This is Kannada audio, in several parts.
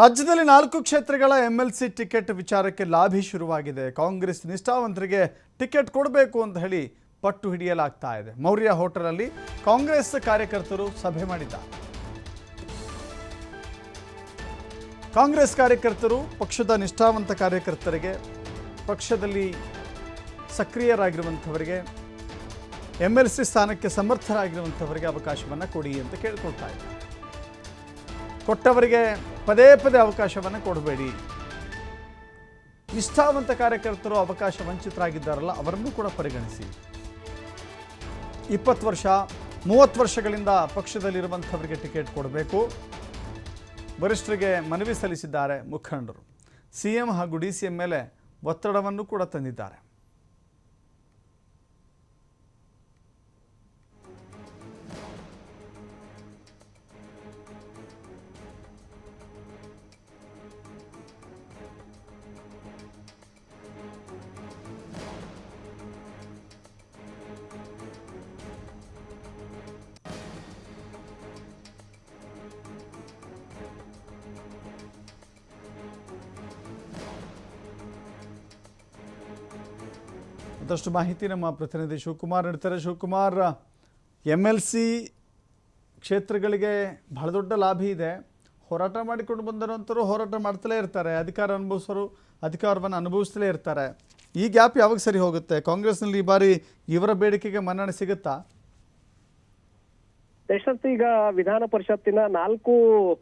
ರಾಜ್ಯದಲ್ಲಿ ನಾಲ್ಕು ಕ್ಷೇತ್ರಗಳ ಎಂಎಲ್ಸಿ ಟಿಕೆಟ್ ವಿಚಾರಕ್ಕೆ ಲಾಭಿ ಶುರುವಾಗಿದೆ. ಕಾಂಗ್ರೆಸ್ ನಿಷ್ಠಾವಂತರಿಗೆ ಟಿಕೆಟ್ ಕೊಡಬೇಕು ಅಂತ ಹೇಳಿ ಪಟ್ಟು ಹಿಡಿಯಲಾಗ್ತಾ ಇದೆ. ಮೌರ್ಯ ಹೋಟೆಲಲ್ಲಿ ಕಾಂಗ್ರೆಸ್ ಕಾರ್ಯಕರ್ತರು ಸಭೆ ಮಾಡಿದ್ದಾರೆ. ಕಾಂಗ್ರೆಸ್ ಕಾರ್ಯಕರ್ತರು ಪಕ್ಷದ ನಿಷ್ಠಾವಂತ ಕಾರ್ಯಕರ್ತರಿಗೆ, ಪಕ್ಷದಲ್ಲಿ ಸಕ್ರಿಯರಾಗಿರುವಂಥವರಿಗೆ ಎಂ ಎಲ್ ಸಿ ಸ್ಥಾನಕ್ಕೆ ಸಮರ್ಥರಾಗಿರುವಂಥವರಿಗೆ ಅವಕಾಶವನ್ನು ಕೊಡಿ ಅಂತ ಕೇಳ್ಕೊಳ್ತಾ ಇದ್ದಾರೆ. ಕೊಟ್ಟವರಿಗೆ ಪದೇ ಪದೇ ಅವಕಾಶವನ್ನು ಕೊಡಬೇಡಿ. ನಿಷ್ಠಾವಂತ ಕಾರ್ಯಕರ್ತರು ಅವಕಾಶ ವಂಚಿತರಾಗಿದ್ದಾರಲ್ಲ, ಅವರನ್ನು ಕೂಡ ಪರಿಗಣಿಸಿ. ಇಪ್ಪತ್ತು ವರ್ಷ, ಮೂವತ್ತು ವರ್ಷಗಳಿಂದ ಪಕ್ಷದಲ್ಲಿರುವಂಥವರಿಗೆ ಟಿಕೆಟ್ ಕೊಡಬೇಕು. ವರಿಷ್ಠರಿಗೆ ಮನವಿ ಸಲ್ಲಿಸಿದ್ದಾರೆ ಮುಖಂಡರು. ಸಿ ಎಂ ಹಾಗೂ ಡಿ ಸಿ ಎಂ ಮೇಲೆ ಒತ್ತಡವನ್ನು ಕೂಡ ತಂದಿದ್ದಾರೆ. ಮತ್ತಷ್ಟು ಮಾಹಿತಿ ನಮ್ಮ ಪ್ರತಿನಿಧಿ ಶಿವಕುಮಾರ್ ನೀಡ್ತಾರೆ. ಶಿವಕುಮಾರ್ ಎಂ ಎಲ್ ಸಿ ಕ್ಷೇತ್ರಗಳಿಗೆ ಬಹಳ ದೊಡ್ಡ ಲಾಭಿ ಇದೆ. ಹೋರಾಟ ಮಾಡಿಕೊಂಡು ಬಂದಿರುವಂಥವ್ರು ಹೋರಾಟ ಮಾಡ್ತಲೇ ಇರ್ತಾರೆ. ಅಧಿಕಾರ ಅನುಭವಿಸೋರು ಅಧಿಕಾರವನ್ನು ಅನುಭವಿಸ್ತಲೇ ಇರ್ತಾರೆ. ಈ ಗ್ಯಾಪ್ ಯಾವಾಗ ಸರಿ ಹೋಗುತ್ತೆ? ಕಾಂಗ್ರೆಸ್ನಲ್ಲಿ ಈ ಬಾರಿ ಇವರ ಬೇಡಿಕೆಗೆ ಮನ್ನಣೆ ಸಿಗುತ್ತಾ? ಯಶಸ್ವಿ ಈಗ ವಿಧಾನ ಪರಿಷತ್ತಿನ ನಾಲ್ಕು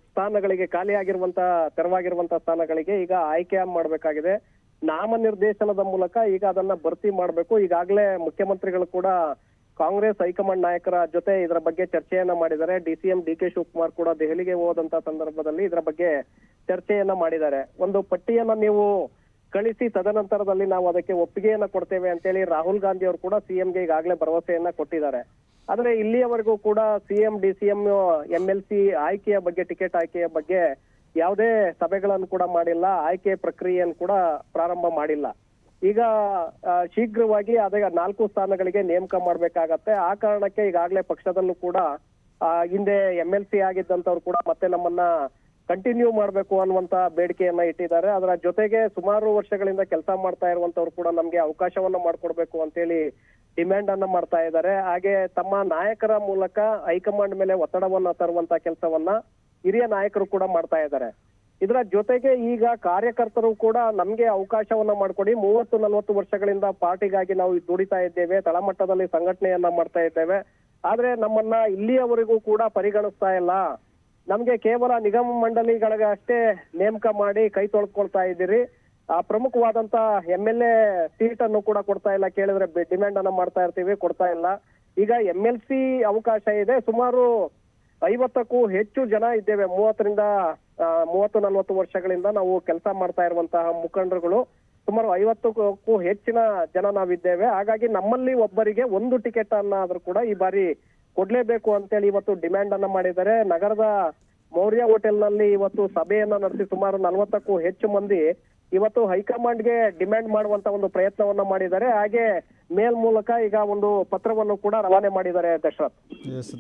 ಸ್ಥಾನಗಳಿಗೆ ಖಾಲಿಯಾಗಿರುವಂತ ತೆರವಾಗಿರುವಂತಹ ಸ್ಥಾನಗಳಿಗೆ ಈಗ ಆಯ್ಕೆ ಮಾಡಬೇಕಾಗಿದೆ. ನಾಮನಿರ್ದೇಶನದ ಮೂಲಕ ಈಗ ಅದನ್ನ ಭರ್ತಿ ಮಾಡಬೇಕು. ಈಗಾಗಲೇ ಮುಖ್ಯಮಂತ್ರಿಗಳು ಕೂಡ ಕಾಂಗ್ರೆಸ್ ಹೈಕಮಾಂಡ್ ನಾಯಕರ ಜೊತೆ ಇದರ ಬಗ್ಗೆ ಚರ್ಚೆಯನ್ನ ಮಾಡಿದ್ದಾರೆ. D C M, D K Shivakumar ಕೂಡ ದೆಹಲಿಗೆ ಹೋದಂತ ಸಂದರ್ಭದಲ್ಲಿ ಇದರ ಬಗ್ಗೆ ಚರ್ಚೆಯನ್ನ ಮಾಡಿದ್ದಾರೆ. ಒಂದು ಪಟ್ಟಿಯನ್ನ ನೀವು ಕಳಿಸಿ, ತದನಂತರದಲ್ಲಿ ನಾವು ಅದಕ್ಕೆ ಒಪ್ಪಿಗೆಯನ್ನ ಕೊಡ್ತೇವೆ ಅಂತೇಳಿ ರಾಹುಲ್ ಗಾಂಧಿ ಅವರು ಕೂಡ ಸಿಎಂಗೆ ಈಗಾಗಲೇ ಭರವಸೆಯನ್ನ ಕೊಟ್ಟಿದ್ದಾರೆ. ಆದ್ರೆ ಇಲ್ಲಿಯವರೆಗೂ ಕೂಡ CM D C M M L C ಆಯ್ಕೆಯ ಬಗ್ಗೆ, ಟಿಕೆಟ್ ಆಯ್ಕೆಯ ಬಗ್ಗೆ ಯಾವುದೇ ಸಭೆಗಳನ್ನು ಕೂಡ ಮಾಡಿಲ್ಲ, ಆಯ್ಕೆ ಪ್ರಕ್ರಿಯೆಯನ್ನು ಕೂಡ ಪ್ರಾರಂಭ ಮಾಡಿಲ್ಲ. ಈಗ ಶೀಘ್ರವಾಗಿ ಅದೇ ನಾಲ್ಕು ಸ್ಥಾನಗಳಿಗೆ ನೇಮಕ ಮಾಡ್ಬೇಕಾಗತ್ತೆ. ಆ ಕಾರಣಕ್ಕೆ ಈಗಾಗಲೇ ಪಕ್ಷದಲ್ಲೂ ಕೂಡ ಹಿಂದೆ ಎಂ ಎಲ್ ಸಿ ಆಗಿದ್ದಂತವ್ರು ಕೂಡ ಮತ್ತೆ ನಮ್ಮನ್ನ ಕಂಟಿನ್ಯೂ ಮಾಡ್ಬೇಕು ಅನ್ನುವಂತ ಬೇಡಿಕೆಯನ್ನ ಇಟ್ಟಿದ್ದಾರೆ. ಅದರ ಜೊತೆಗೆ ಸುಮಾರು ವರ್ಷಗಳಿಂದ ಕೆಲಸ ಮಾಡ್ತಾ ಇರುವಂತವ್ರು ಕೂಡ ನಮ್ಗೆ ಅವಕಾಶವನ್ನ ಮಾಡ್ಕೊಡ್ಬೇಕು ಅಂತೇಳಿ ಡಿಮ್ಯಾಂಡ್ ಅನ್ನ ಮಾಡ್ತಾ ಇದ್ದಾರೆ. ಹಾಗೆ ತಮ್ಮ ನಾಯಕರ ಮೂಲಕ ಹೈಕಮಾಂಡ್ ಮೇಲೆ ಒತ್ತಡವನ್ನ ತರುವಂತ ಕೆಲಸವನ್ನ ಹಿರಿಯ ನಾಯಕರು ಕೂಡ ಮಾಡ್ತಾ ಇದ್ದಾರೆ. ಇದರ ಜೊತೆಗೆ ಈಗ ಕಾರ್ಯಕರ್ತರು ಕೂಡ ನಮ್ಗೆ ಅವಕಾಶವನ್ನ ಮಾಡ್ಕೊಡಿ, ಮೂವತ್ತು, ನಲವತ್ತು ವರ್ಷಗಳಿಂದ ಪಾರ್ಟಿಗಾಗಿ ನಾವು ದುಡಿತಾ ಇದ್ದೇವೆ, ತಳಮಟ್ಟದಲ್ಲಿ ಸಂಘಟನೆಯನ್ನ ಮಾಡ್ತಾ ಇದ್ದೇವೆ. ಆದ್ರೆ ನಮ್ಮನ್ನ ಇಲ್ಲಿಯವರೆಗೂ ಕೂಡ ಪರಿಗಣಿಸ್ತಾ ಇಲ್ಲ. ನಮ್ಗೆ ಕೇವಲ ನಿಗಮ ಮಂಡಳಿಗಳಿಗೆ ಅಷ್ಟೇ ನೇಮಕ ಮಾಡಿ ಕೈ ತೊಳ್ಕೊಳ್ತಾ ಇದ್ದೀರಿ. ಆ ಪ್ರಮುಖವಾದಂತ ಎಂ ಎಲ್ ಎ ಸೀಟ್ ಅನ್ನು ಕೂಡ ಕೊಡ್ತಾ ಇಲ್ಲ. ಕೇಳಿದ್ರೆ ಡಿಮ್ಯಾಂಡ್ ಅನ್ನ ಮಾಡ್ತಾ ಇರ್ತೀವಿ, ಕೊಡ್ತಾ ಇಲ್ಲ. ಈಗ ಎಂ ಎಲ್ ಸಿ ಅವಕಾಶ ಇದೆ. ಸುಮಾರು ಐವತ್ತಕ್ಕೂ ಹೆಚ್ಚು ಜನ ಇದ್ದೇವೆ. ಮೂವತ್ತರಿಂದ ಮೂವತ್ತು ನಲವತ್ತು ವರ್ಷಗಳಿಂದ ನಾವು ಕೆಲಸ ಮಾಡ್ತಾ ಇರುವಂತಹ ಮುಖಂಡರುಗಳು. ಸುಮಾರು ಐವತ್ತಕ್ಕೂ ಹೆಚ್ಚಿನ ಜನ ನಾವಿದ್ದೇವೆ. ಹಾಗಾಗಿ ನಮ್ಮಲ್ಲಿ ಒಬ್ಬರಿಗೆ ಒಂದು ಟಿಕೆಟ್ ಅನ್ನಾದ್ರೂ ಕೂಡ ಈ ಬಾರಿ ಕೊಡ್ಲೇಬೇಕು ಅಂತೇಳಿ ಇವತ್ತು ಡಿಮ್ಯಾಂಡ್ ಅನ್ನ ಮಾಡಿದ್ದಾರೆ. ನಗರದ ಮೌರ್ಯ ಹೋಟೆಲ್ನಲ್ಲಿ ಇವತ್ತು ಸಭೆಯನ್ನ ನಡೆಸಿ ಸುಮಾರು ನಲವತ್ತಕ್ಕೂ ಹೆಚ್ಚು ಮಂದಿ ಇವತ್ತು ಹೈಕಮಾಂಡ್ಗೆ ಡಿಮ್ಯಾಂಡ್ ಮಾಡುವಂತ ಒಂದು ಪ್ರಯತ್ನವನ್ನ ಮಾಡಿದ್ದಾರೆ. ಹಾಗೆ ಮೇಲ್ ಮೂಲಕ ಈಗ ಒಂದು ಪತ್ರವನ್ನು ಕೂಡ ರವಾನೆ ಮಾಡಿದ್ದಾರೆ ದಶರಥ್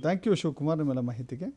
ಥ್ಯಾಂಕ್ ಯು ಶಿವಕುಮಾರ್ ನಿಮ್ಮೆಲ್ಲ ಮಾಹಿತಿಗೆ.